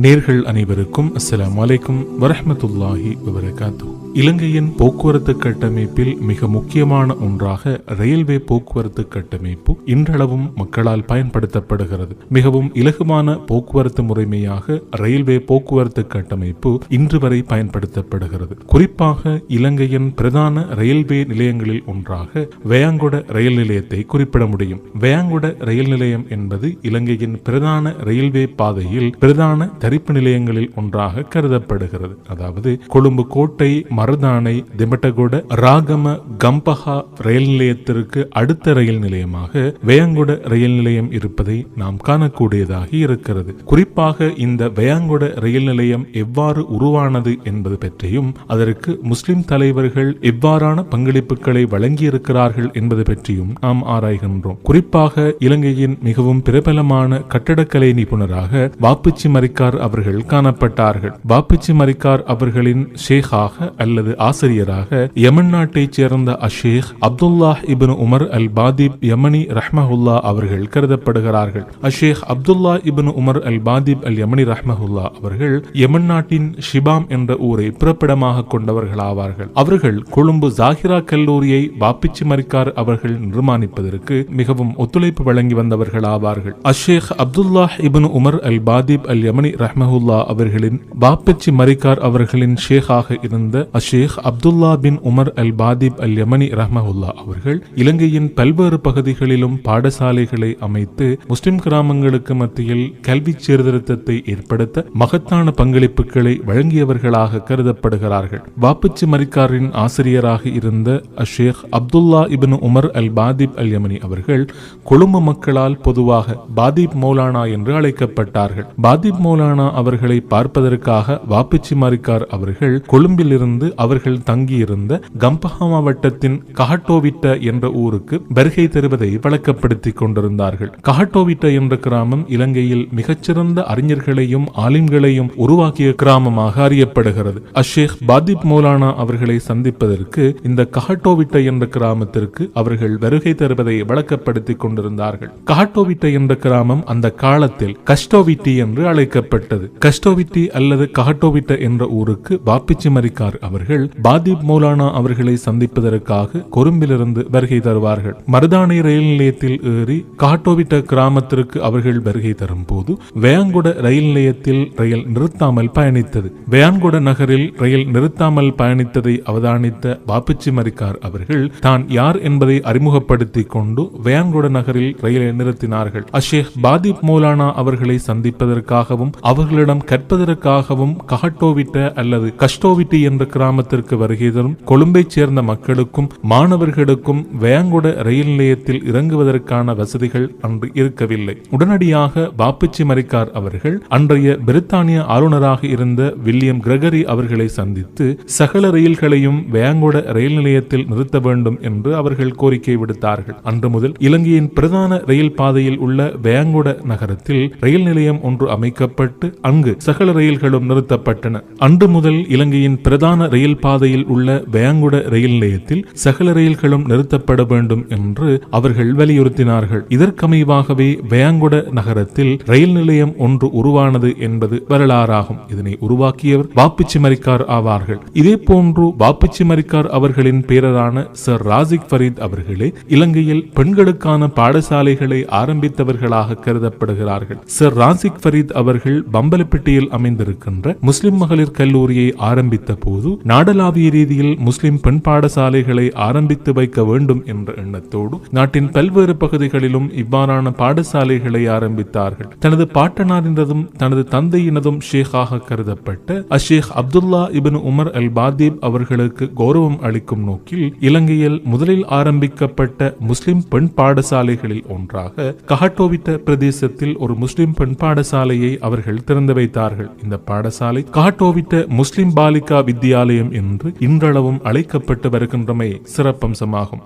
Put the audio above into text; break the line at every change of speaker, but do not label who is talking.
நேர்கள் அனைவருக்கும் அஸ்லாம் வலைக்கும் வரஹமத்துல்லாஹி வபரகாத்து. இலங்கையின் போக்குவரத்து கட்டமைப்பில் மிக முக்கியமான ஒன்றாக ரயில்வே போக்குவரத்து கட்டமைப்பு இன்றளவும் மக்களால் பயன்படுத்தப்படுகிறது. மிகவும் இலகுவான போக்குவரத்து முறைமையாக ரயில்வே போக்குவரத்து கட்டமைப்பு இன்று வரை பயன்படுத்தப்படுகிறது. குறிப்பாக இலங்கையின் பிரதான ரயில்வே நிலையங்களில் ஒன்றாக வேயாங்குட ரயில் நிலையத்தை குறிப்பிட முடியும். வேயாங்குட ரயில் நிலையம் என்பது இலங்கையின் பிரதான ரயில்வே பாதையில் பிரதான தரிப்பு நிலையங்களில் ஒன்றாக கருதப்படுகிறது. அதாவது கொழும்பு கோட்டை மருதானை திமட்டகுட ராகம கம்பஹா ரயில் நிலையத்திற்கு அடுத்த ரயில் நிலையமாக வேயங்குட ரயில் நிலையம் இருப்பதை நாம் காணக்கூடியதாக இருக்கிறது. குறிப்பாக இந்த வேயங்குட ரயில் நிலையம் எவ்வாறு உருவானது என்பது பற்றியும் அதற்கு முஸ்லிம் தலைவர்கள் எவ்வாறான பங்களிப்புகளை வழங்கியிருக்கிறார்கள் என்பது பற்றியும் நாம் ஆராய்கின்றோம். குறிப்பாக இலங்கையின் மிகவும் பிரபலமான கட்டடக்கலை நிபுணராக வாப்புச்சி மரிக்கார் மரிக்கார் அவர்கள் காணப்பட்டார்கள். பாப்பிச்சி மரிக்கார் அவர்களின் ஷேகாக அல்லது ஆசிரியராக யமன் நாட்டைச் சேர்ந்த அஷேக் Abdullah Ibn Umar Al Badhib Yamani ரஹ்மஹுல்லா அவர்கள் கருதப்படுகிறார்கள். அஷேக் Abdullah Ibn Umar Al Badhib Al Yamani ரஹ்மஹுல்லா அவர்கள் யமன் நாட்டின் ஷிபாம் என்ற ஊரை பிறப்பிடமாக கொண்டவர்களாவார்கள். அவர்கள் கொழும்பு ஜாகிரா கல்லூரியை பாப்பிச்சி மரிக்கார் அவர்கள் நிர்மாணிப்பதற்கு மிகவும் ஒத்துழைப்பு வழங்கி வந்தவர்களாவார்கள். அஷேக் Abdullah Ibn Umar Al Badhib Al Yamani ரஹ்மஹுல்லா அவர்களின் பாப்பிச்சி மரிக்கார் அவர்களின் ஷேகாக இருந்த அஷேக் Abdullah Bin Umar Al Badhib Al Yamani ரஹ்மஹுல்லா அவர்கள் இலங்கையின் பல்வேறு பகுதிகளிலும் பாடசாலைகளை அமைத்து முஸ்லிம் கிராமங்களுக்கு மத்தியில் கல்வி சீர்திருத்தத்தை ஏற்படுத்த மகத்தான பங்களிப்புகளை வழங்கியவர்களாக கருதப்படுகிறார்கள். வாப்புச்சி மரிக்காரின் ஆசிரியராக இருந்த அஷேக் Abdullah Ibn Umar Al Badhib Al Yamani அவர்கள் கொழும்பு மக்களால் பொதுவாக பாதிப் மௌலானா என்று அழைக்கப்பட்டார்கள். பாதிப் மௌலானா அவர்களை பார்ப்பதற்காக வாப்புச்சி மரிக்கார் அவர்கள் கொழும்பிலிருந்து அவர்கள் தங்கியிருந்த கம்பஹா மாவட்டத்தின் கஹட்டோவிட்ட என்ற ஊருக்கு வருகை தருவதை வழக்கப்படுத்திக் கொண்டிருந்தார்கள். கஹட்டோவிட்ட என்ற கிராமம் இலங்கையில் மிகச்சிறந்த அறிஞர்களையும் ஆலிம்களையும் உருவாக்கிய கிராமமாக அறியப்படுகிறது. அஷேக் பாதிப் மௌலானா அவர்களை சந்திப்பதற்கு இந்த கஹட்டோவிட்ட என்ற கிராமத்திற்கு அவர்கள் வருகை தருவதை வழக்கப்படுத்திக் கொண்டிருந்தார்கள். கஹட்டோவிட்ட என்ற கிராமம் அந்த காலத்தில் கஷ்டோவிட்டி என்று அழைக்கப்பட்டது. ஏற்பட்டது கஷ்டோவிட்டி அல்லது கஹட்டோவிட்ட என்ற ஊருக்கு வாப்பிச்சி மரிக்கார் அவர்கள் பாதிப் மௌலானா அவர்களை சந்திப்பதற்காக கொரும்பிலிருந்து வருகை தருவார்கள். மருதானை ரயில் நிலையத்தில் ஏறி காட்டோவிட்ட கிராமத்திற்கு அவர்கள் வருகை தரும் போது வேயாங்குட ரயில் நிலையத்தில் ரயில் நிறுத்தாமல் பயணித்தது. வேயான்குட நகரில் ரயில் நிறுத்தாமல் பயணித்ததை அவதானித்த பாப்பிச்சி மரிக்கார் அவர்கள் தான் யார் என்பதை அறிமுகப்படுத்திக் கொண்டு வேயான்குட நகரில் ரயிலை நிறுத்தினார்கள். அஷேக் பாதிப் மௌலானா அவர்களை சந்திப்பதற்காகவும் அவர்களிடம் கற்பதற்காகவும் கஹட்டோவிட்ட அல்லது கஷ்டோவிட்டி என்ற கிராமத்திற்கு வருகை தரும் கொழும்பைச் சேர்ந்த மக்களுக்கும் மாணவர்களுக்கும் வேங்குட ரயில் நிலையத்தில் இறங்குவதற்கான வசதிகள் அன்று இருக்கவில்லை. உடனடியாக வாப்புச்சி மரிக்கார் அவர்கள் அன்றைய பிரித்தானிய ஆளுநராக இருந்த வில்லியம் கிரகரி அவர்களை சந்தித்து சகல ரயில்களையும் வேங்குட ரயில் நிலையத்தில் நிறுத்த வேண்டும் என்று அவர்கள் கோரிக்கை விடுத்தார்கள். அன்று முதல் இலங்கையின் பிரதான ரயில் பாதையில் உள்ள வேங்குட நகரத்தில் ரயில் நிலையம் ஒன்று அமைக்கப்பட்டு அங்கு சகல ரயில்களும் நிறுத்தப்பட்டன. அன்று முதல் இலங்கையின் பிரதான ரயில் பாதையில் உள்ள வேங்குட ரயில் நிலையத்தில் சகல ரயில்களும் நிறுத்தப்பட வேண்டும் என்று அவர்கள் வலியுறுத்தினார்கள். இதற்கமைவாகவே வேங்குட நகரத்தில் ரயில் நிலையம் ஒன்று உருவானது என்பது வரலாறாகும். இதனை உருவாக்கியவர் வாப்பிச்சி மரிக்கார் ஆவார்கள். இதே போன்று வாப்பிச்சி மரிக்கார் அவர்களின் பேரரான சர் ராசிக் ஃபரீத் அவர்களே இலங்கையில் பெண்களுக்கான பாடசாலைகளை ஆரம்பித்தவர்களாக கருதப்படுகிறார்கள். சர் ராசிக் ஃபரீத் அவர்கள் பம்பலப்பட்டியில் அமைந்திருக்கின்ற முஸ்லிம் மகளிர் கல்லூரியை ஆரம்பித்த போது நாடளாவிய ரீதியில் முஸ்லிம் பெண் பாடசாலைகளை ஆரம்பித்து வைக்க வேண்டும் என்ற எண்ணத்தோடு நாட்டின் பல்வேறு பகுதிகளிலும் இவ்வாறான பாடசாலைகளை ஆரம்பித்தார்கள். தனது பாட்டனாரினதும் தனது தந்தையினதும் ஷேகாக கருதப்பட்ட அஷேக் அப்துல்லா இபின் உமர் அல் பாதீப் அவர்களுக்கு கௌரவம் அளிக்கும் நோக்கில் இலங்கையில் முதலில் ஆரம்பிக்கப்பட்ட முஸ்லிம் பெண் பாடசாலைகளில் ஒன்றாக கஹட்டோவிட்ட பிரதேசத்தில் ஒரு முஸ்லிம் பெண் பாடசாலையை அவர்கள் திறந்து வைத்தார்கள். இந்த பாடசாலை காட்டோவிட்ட முஸ்லிம் பாலிகா வித்தியாலயம் என்று இன்றளவும் அழைக்கப்பட்டு வருகின்றமை சிறப்பம்சமாகும்.